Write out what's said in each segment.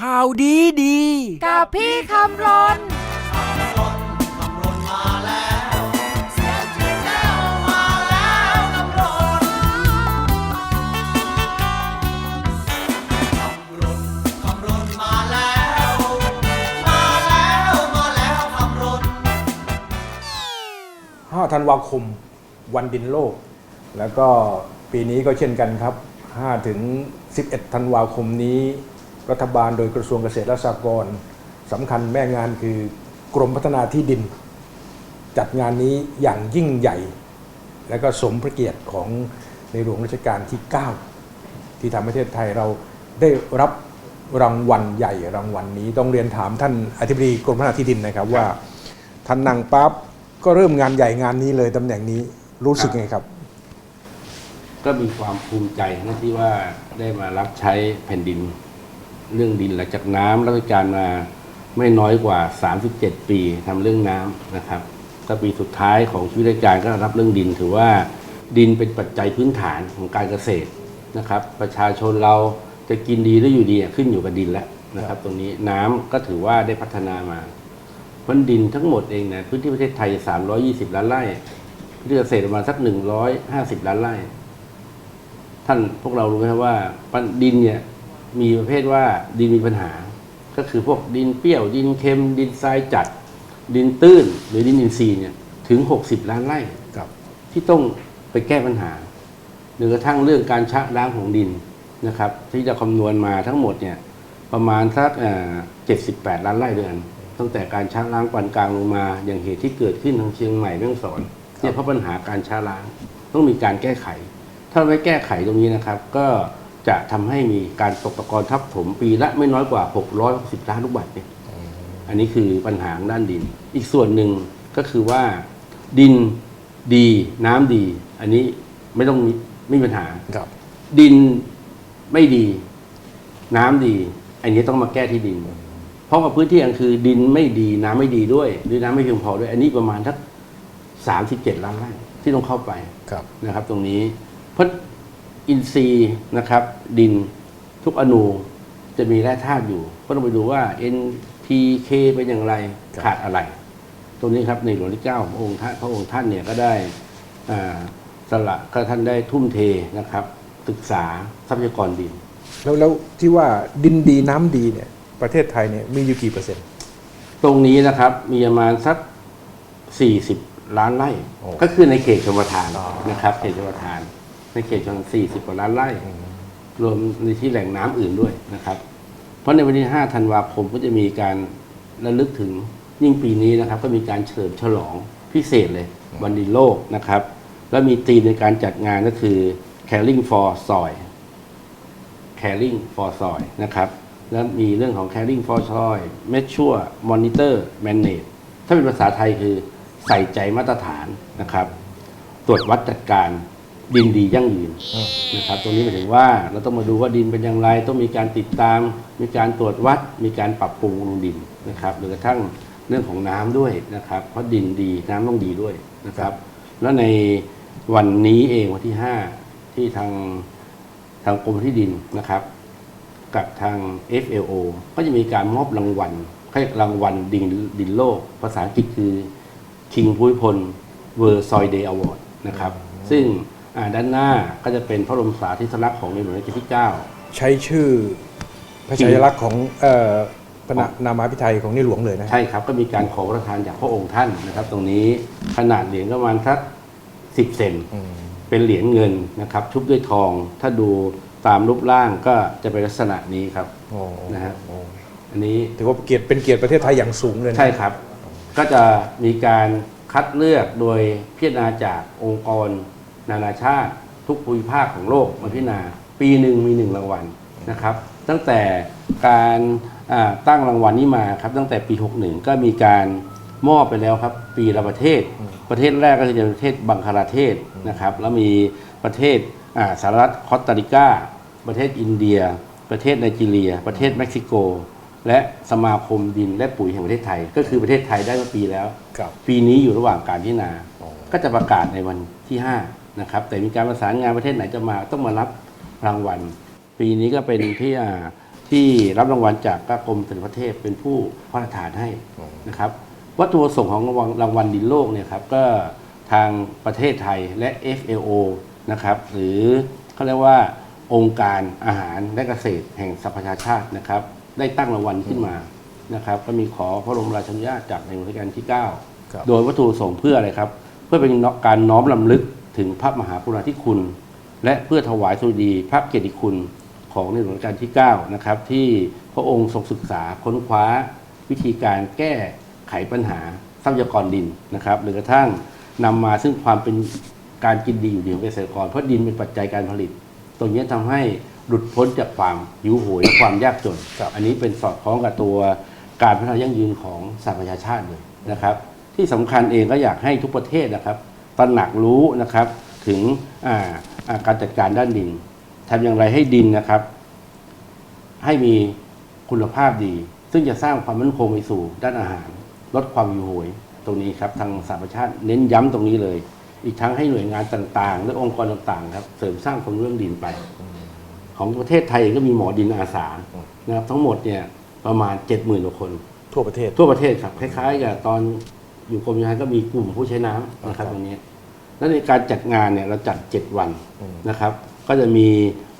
ข่าวดีดี กับพี่คำรน5ธันวาคมวันดินโลก แล้วก็ปีนี้ก็เช่นกันครับ 5 ถึง 11 ธันวาคมนี้ รัฐบาลโดยกระทรวงเกษตรและสหกรณ์สำคัญแม่งานคือกรมพัฒนาที่ดิน จัดงานนี้อย่างยิ่งใหญ่ และก็สมพระเกียรติของในหลวงรัชกาลที่ 9 ที่ทำประเทศไทยเราได้รับรางวัลใหญ่รางวัลนี้ ต้องเรียนถามท่านอธิบดีกรมพัฒนาที่ดินนะครับว่าท่านนั่งปั๊บก็เริ่มงานใหญ่งานนี้เลยตำแหน่งนี้รู้สึกไงครับ ก็มีความภูมิใจนะที่ว่าได้มารับใช้แผ่นดิน เรื่องดินหลังจากน้ำรับราชการมาไม่น้อยกว่า 37 ปีทำเรื่องน้ำนะครับก็ปีสุดท้ายของชีวิตราชการก็รับเรื่องดิน ถือว่าดินเป็นปัจจัยพื้นฐานของการเกษตรนะครับ ประชาชนเราจะกินดีหรืออยู่ดีขึ้นอยู่กับดินแล้วนะครับ ตรงนี้น้ำก็ถือว่าได้พัฒนามาเพราะดินทั้งหมดเองเนี่ยพื้นที่ประเทศไทย 320 ล้านไร่พื้นที่เกษตรประมาณสัก 150 ล้านไร่ ท่านพวกเรารู้ไหมครับว่าดินเนี่ย มีประเภทว่าดินมีปัญหา ก็คือพวกดินเปรี้ยว ดินเค็ม ดินทรายจัด ดินตื้น หรือดินอินทรีย์เนี่ยถึง 60 ล้านไร่ครับที่ที่ต้องไปแก้ปัญหาหรือกระทั่งเรื่องการชะล้างของดินนะครับ ที่จะคำนวณมาทั้งหมดเนี่ยประมาณสักเจ็ดสิบแปดล้านไร่ด้วยกันตั้งแต่การชะล้างปานกลางลงมา อย่างเหตุที่เกิดขึ้นทางเชียงใหม่แม่ฮ่องสอนเนี่ยเพราะปัญหาการชะล้างต้องมีการแก้ไข ถ้าไม่แก้ไขตรงนี้นะครับ ก็ จะทำให้มีการตกตะกอนทับถมปีละไม่น้อยกว่า 660 ล้านลูกบาศก์เนี่ยอันนี้คือปัญหาทางด้านดิน อีกส่วนหนึ่งก็คือว่าดินดีน้ำดี อันนี้ไม่ต้องมีไม่มีปัญหาครับ ดินไม่ดี น้ำดี อันนี้ต้องมาแก้ที่ดิน เพราะว่าพื้นที่อันคือ ดินไม่ดีน้ำไม่ดีด้วย หรือน้ำไม่เพียงพอด้วย อันนี้ประมาณทักสามสิบเจ็ดล้านไร่ที่ต้องเข้าไปครับนะครับ ตรงนี้ เพราะ อินทรีย์นะครับ ดินทุกอนูจะมีแร่ธาตุอยู่ ก็ต้องไปดูว่า NPK เป็นอย่างไรครับ ขาดอะไร ตรงนี้ครับในหลวงที่เก้าพระองค์ท่านพระองค์ท่านเนี่ยก็ได้อ่าสละก็ท่านได้ทุ่มเทนะครับ ศึกษาทรัพยากรดิน แล้วแล้วที่ว่าดินดีน้ำดีเนี่ยประเทศไทยเนี่ยมีอยู่กี่เปอร์เซ็นต์ ตรงนี้นะครับมีประมาณสัก 40 ล้านไร่ โอ้ก็คือในเขตชลประทานอ๋อ นะครับเขตชลประทาน ในเขตชล40 กว่าล้านไร่ รวมในที่แหล่งน้ำอื่นด้วยนะครับ เพราะในวันที่ 5 ธันวาคมก็จะมีการระลึกถึงยิ่งปีนี้นะครับ ก็มีการเฉลิมฉลองพิเศษเลย วันดินโลกนะครับ แล้วมีธีมในการจัดงานก็คือ caring for soil caring for soil นะครับ แล้วมีเรื่องของ caring for soil mature monitor manage ถ้าเป็นภาษาไทยคือใส่ใจมาตรฐานนะครับ ตรวจวัดจัดการ ดินดียั่งยืนนะครับ ตรงนี้หมายถึงว่าเราต้องมาดูว่าดินเป็นอย่างไร ต้องมีการติดตาม มีการตรวจวัด มีการปรับปรุงบำรุงดินนะครับหรือกระทั่งเรื่องของน้ำด้วยนะครับ เพราะดินดีน้ำต้องดีด้วยนะครับ แล้วในวันนี้เองวันที่ 5 ที่ทางทางกรมที่ดินนะครับ กับทาง FLO ก็จะมีการมอบรางวัลให้รางวัลดินดินโลก ภาษาอังกฤษคือคิงภูมิพลเวอร์ซอยเดย์อวอร์ดนะครับ ซึ่ง อ่าด้านหน้าก็จะเป็นพระบรมสาธิสลักษณ์ของในหลวงรัชกาลที่9ใช้ชื่อพระชายลักษณ์ของเอ่อพระนามาพิไทยของในหลวงเลยนะ ใช่ครับก็มีการขอพระทานจากพระองค์ท่านนะครับ ตรงนี้ขนาดเหรียญก็ประมาณสักสิบเซนอืม เป็นเหรียญเงินนะครับ ชุบด้วยทอง ถ้าดูตามรูปร่างก็จะเป็นลักษณะนี้ครับ โอ้นะฮะ โอ้อันนี้ ถือว่าเกียรติเป็นเกียรติประเทศไทยอย่างสูงเลยนะ ใช่ครับ ก็จะมีการคัดเลือกโดยพิจารณาจากองค์กร นานาชาติ ทุกภูมิภาคของโลกมาพิจารณา ปีหนึ่งมีหนึ่งรางวัลนะครับ ตั้งแต่การอ่าตั้งรางวัลนี้มาครับตั้งแต่ปี 61 ก็มีการมอบไปแล้วครับ ปีละประเทศ ประเทศแรกก็จะเป็นประเทศบังคลาเทศนะครับ แล้วมีประเทศอ่าสหรัฐคอสตาริกาประเทศอินเดีย ประเทศไนจีเรีย ประเทศเม็กซิโก และสมาคมดินและปุ๋ยแห่งประเทศไทย ก็คือประเทศไทยได้เมื่อปีแล้วครับปีนี้อยู่ระหว่างการพิจารณาอ๋อก็จะประกาศในวันที่ 5 นะครับแต่มีการประสานงานประเทศไหนจะมาต้องมารับรางวัล ปีนี้ก็เป็นที่อ่าทที่รับรางวัลจากกรมสมเด็จพระเทพเป็นผู้พระราชทานให้อืมนะครับวัตถุประสงค์ของรางวัลรางวัลดินโลกเนี่ยครับก็ทางประเทศไทยและ FAO นะครับหรือเขาเรียกว่าองค์การอาหารและเกษตรแห่งสหประชาชาตินะครับได้ตั้งรางวัลขึ้นมานะครับก็มีขอพระบรมราชานุญาตจากในรัชกาลที่ครับ9โดยวัตถุประสงค์เพื่ออะไรครับ เพื่อเป็นการน้อมลำลึก ถึงพระมหากรุณาธิคุณ และเพื่อถวายสดุดีพระเกียรติคุณของในหลวงรัชกาลที่9นะครับที่พระองค์ทรงศึกษาค้นคว้าวิธีการแก้ไขปัญหาทรัพยากรดินนะครับหรือกระทั่งนำมาซึ่งความเป็นการกินดีอยู่ดีของเกษตรกรเพราะดินเป็นปัจจัยการผลิต ตรงนี้ทำให้หลุดพ้นจากความหิวโหยและความยากจน อันนี้เป็นสอดคล้องกับตัวการพัฒนายั่งยืนของสหประชาชาติเลยนะครับ ที่สำคัญเองก็อยากให้ทุกประเทศนะครับ ตระหนักรู้นะครับถึงอ่าอ่าการจัดการด้านดินทำอย่างไรให้ดินนะครับ ให้มีคุณภาพดี ซึ่งจะสร้างความมั่นคงไปสู่ด้านอาหาร ลดความหิวโหยตรงนี้ครับทางสหประชาชาติเน้นย้ำตรงนี้เลย อีกทั้งให้หน่วยงานต่างๆ และองค์กรต่างๆครับเสริมสร้างความรู้เรื่องดินไป ของประเทศไทยก็มีหมอดินอาสานะครับ ทั้งหมดเนี่ยประมาณ70,000กว่าคน ทั่วประเทศทั่วประเทศครับคล้ายๆกับตอนอยู่กรมโยธาก็มีกลุ่มผู้ใช้น้ำนะครับครับตรงนี้ แล้วในการจัดงานเนี่ยเราจัด 7 วันอืมนะครับ ก็จะมี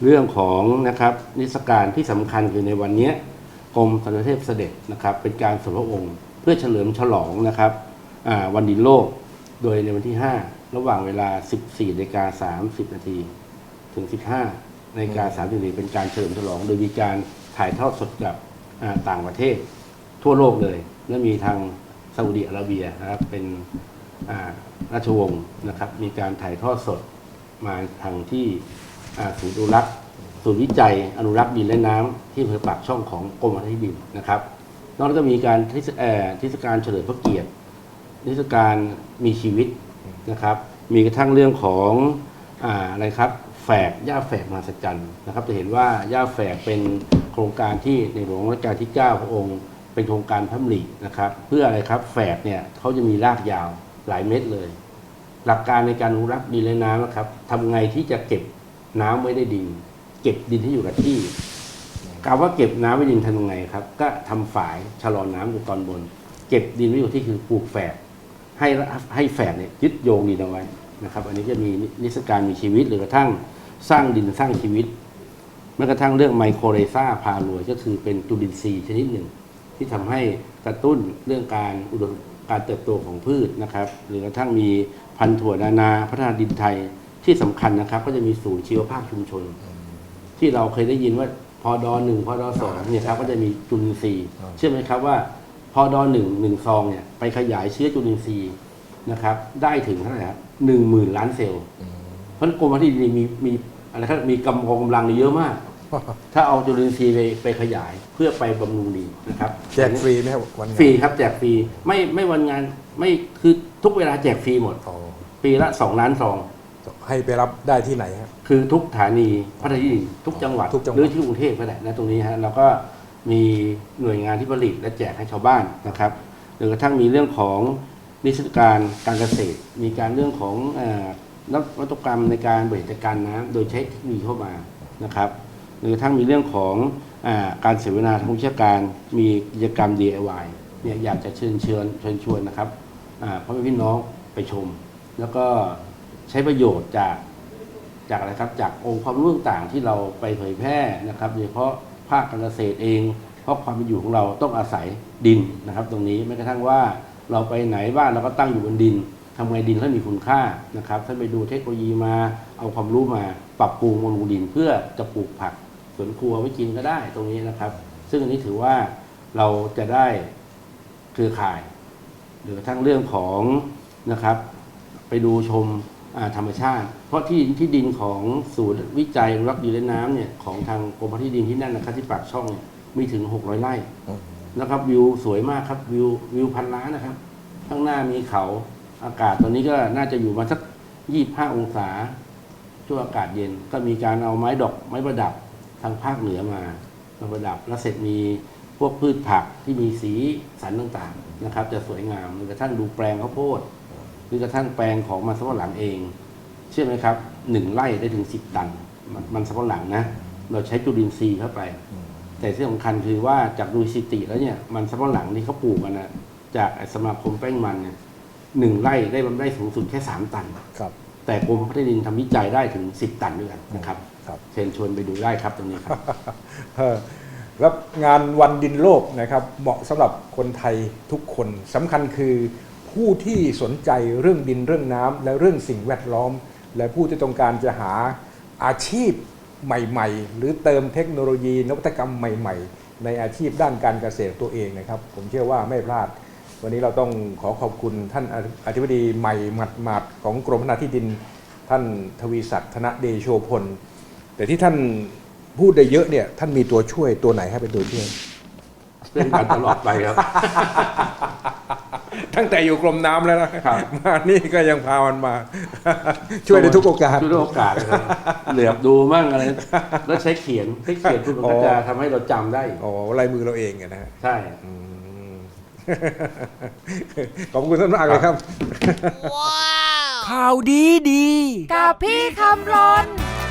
เรื่องของนะครับนิทรรศการที่สำคัญคือในวันเนี้ยกรมสมเด็จพระเทพเสด็จนะครับ เป็นการสมพระองค์ เพื่อเฉลิมฉลองนะครับอ่าวันดินโลกโดยในวันที่ 5 ระหว่างเวลา 14นาฬิกา30 นาทีถึง 15นาฬิกา30นาทีเป็นการเฉลิมฉลอง โดยมีการถ่ายทอดสดกับอ่าต่างประเทศทั่วโลกเลย และมีทางซาอุดิอาระเบียนะครับเป็นอ่า ราชวงศ์นะครับ มีการถ่ายทอดสดมาทางที่ศูนย์อนุรักษ์ศูนย์วิจัยอนุรักษ์ดินและน้ำที่อำเภอปากช่องของกรมพัฒนาที่ดินนะครับ นอกจากมีการเทศเอ่อเทศกาลเฉลิมพระเกียรติเทศกาลมีชีวิตนะครับ มีกระทั่งเรื่องของออะไรครับแฝกย่าแฝกมหัศจรรย์นะครับ จะเห็นว่าย่าแฝกเป็นโครงการที่ในหลวงรัชกาลที่ 9 พระองค์ เป็นโครงการพระดำรินะครับ เพื่ออะไรครับแฝกเนี่ยเขาจะมีรากยาว หลายเม็ดเลย หลักการในการอนุรักษ์ดินและน้ำนะครับทำไงที่จะเก็บน้ำไว้ได้ดิน เก็บดินให้อยู่กับที่กล่าวว่าเก็บน้ำไว้ดินทำยังไงครับ ก็ทำฝายชะลอน้ำอยู่ตอนบน เก็บดินไว้อยู่ที่คือปลูกแฝกให้ให้แฝกเนี่ยยึดโยงดินเอาไว้นะครับ อันนี้จะมีนิทรรศการมีชีวิตหรือกระทั่งสร้างดินสร้างชีวิตแม้กระทั่งเรื่องไมโครเรซาพารวยก็คือเป็นจุลินทรีย์ชนิดหนึ่ง ที่ทำให้กระตุ้นเรื่องการอุดม การเติบโตของพืชนะครับ หรือกระทั่งมีพันธุ์ถั่วนานาพัฒนาดินไทยที่สำคัญนะครับ ก็จะมีศูนย์ชีวภาพชุมชน ที่เราเคยได้ยินว่าพอดอหนึ่งพอดอสองเนี่ยครับก็จะมีจุลินทรีย์เชื่อไหมครับว่าพอดอหนึ่งหนึ่งซองเนี่ยไปขยายเชื้อจุลินทรีย์นะครับ ได้ถึงเท่าไหร่ครับหนึ่งหมื่นล้านเซลล์เพราะกรมที่ดินมีมีอะไรครับมีกำลังกำลังเยอะมาก ถ้าเอาจุลินทรีย์ไปไปขยายเพื่อไปบำรุงดินนะครับแจกฟรีไหมครับวันงานฟรีครับแจกฟรีไม่ไม่วันงานไม่คือทุกเวลาแจกฟรีหมด อ๋อปีละสองล้านซอง ให้ไปรับได้ที่ไหนครับ คือทุกสถานีพัฒนาที่ดินทุกจังหวัดทุกจังหวัด หรือที่กรุงเทพก็ได้นะตรงนี้ฮะเราก็มีหน่วยงานที่ผลิตและแจกให้ชาวบ้านนะครับหรือกระทั่งมีเรื่องของนิทรรศการการเกษตร มีการเรื่องของเอ่อนวัตกรรมในการบริหารจัดการน้ำโดยใช้เทคโนโลยีเข้ามานะครับ หรือกระทั่งมีเรื่องของอการเสวนาทางวิชาการ มีกิจกรรม DIY เนี่ยอยากจะเชิญเชิญเชิญชวนนะครับพ่อแม่พี่น้องไปชม แล้วก็ใช้ประโยชน์จากจากอะไรครับจากองค์ความรู้ต่างๆที่เราไปเผยแพร่นะครับโดยเฉพาะภาคการเกษตรเอง เพราะความเป็นอยู่ของเราต้องอาศัยดินนะครับ ตรงนี้แม้กระทั่งว่าเราไปไหนบ้านเราก็ตั้งอยู่บนดินทำไงดินให้มีคุณค่านะครับถ้าไปดูเทคโนโลยีมาเอาความรู้มาปรับปรุงบำรุงดินเพื่อจะปลูกผัก วนครัวไว้กินก็ได้ตรงนี้นะครับ ซึ่งอันนี้ถือว่าเราจะได้เครือข่าย หรือทั่งเรื่องของนะครับ ไปดูชมธรรมชาติ เพราะที่ที่ดินของศูนย์วิจัยรักดินและน้ำเนี่ยของทางกรมพที่ดินที่นั่นนะครับที่ปากช่องเนี่ยมีถึง 600ไร่นะครับวิวสวยมากครับวิววิวพันล้านนะครับ ข้างหน้ามีเขาอากาศตอนนี้ก็น่าจะอยู่มาสัก 25 องศาช่วงอากาศเย็นก็มีการเอาไม้ดอกไม้ประดับ ทางภาคเหนือมามาประดับ แล้วเสร็จมีพวกพืชผักที่มีสีสันต่างๆนะครับ จะสวยงามหรือกระทั่งดูแปลงข้าวโพดหรือกระทั่งแปลงของมันสำปะหลังเอง เชื่อไหมครับหนึ่งไร่ได้ถึงสิบตัน มันมันสำปะหลังนะ เราใช้จุลินทรีย์เข้าไป แต่ที่สำคัญคือว่าจากดูสถิติแล้วเนี่ยมันสำปะหลังที่เขาปลูกกันนะจากสมาคมแป้งมันเนี่ยหนึ่งไร่ได้ได้สูงสุดแค่สามตัน ครับ แต่กรมพัฒนาดินทำวิจัยได้ถึงสิบตันด้วยกันนะครับ ครับ เชิญชวนไปดูได้ครับตรงนี้ครับ แล้วงานวันดินโลกนะครับ เหมาะสำหรับคนไทยทุกคนสำคัญคือผู้ที่สนใจเรื่องดินเรื่องน้ำและเรื่องสิ่งแวดล้อม และผู้ที่ต้องการจะหาอาชีพใหม่ ๆ หรือเติมเทคโนโลยี นวัตกรรมใหม่ ๆ ในอาชีพด้านการเกษตรตัวเองนะครับ ผมเชื่อว่าไม่พลาด วันนี้เราต้องขอขอบคุณท่านอธิบดีใหม่หมัดๆของกรมพัฒนาที่ดิน ท่านทวีศักดิ์ธนเดโชพล แต่ที่ท่านพูดได้เยอะเนี่ยท่านมีตัวช่วยตัวไหนให้เป็นตัวช่วยเป็นกันตลอดไปครับ ตั้งแต่อยู่กรมน้ำแล้วนะครับมานี่ก็ยังพามันมา ช่วยในทุกโอกาสช่วยทุกโอกาสเลยครับเหลือบดูมั่งอะไรแล้วใช้เขียนใช้เขียนคุณมันก็จะทำให้เราจำได้อ๋อลายมือเราเองอะนะฮะใช่อืมขอบคุณท่านมากเลยครับข่าวดีดี กับพี่คำรนขอบคุณ